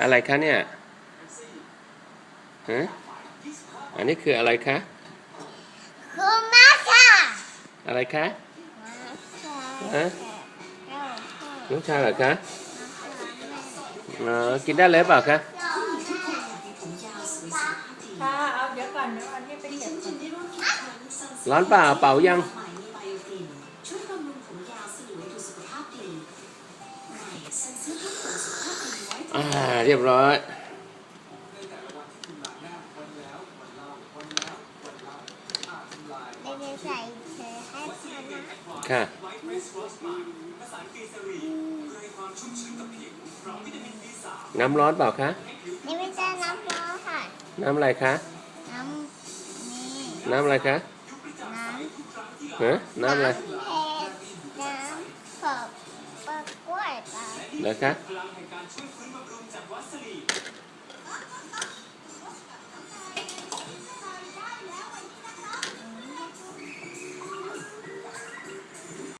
อะไรคะเนี่ยฮะอันนี้คืออะไรคะคือมาค่ะอะไรคะมาค่ะฮะแล้วก็น้องชายเหรอคะอ๋อกินได้เลยเปล่าคะค่ะเอาเดี๋ยวก่อนเดี๋ยวอันนี้ไปเก็บก่อนร้อนเปล่าเป่ายัง อ่าเรียบร้อยไม่ได้ใส่เธอให้ชนะค่ะน้ำร้อนเปล่าคะนี่ไม่ใช่น้ำร้อนค่ะ น้ำอะไรคะ น้ำนี่น้ำอะไรคะ น้ำฮะน้ำอะไร กล้วยปลาเหรอคะ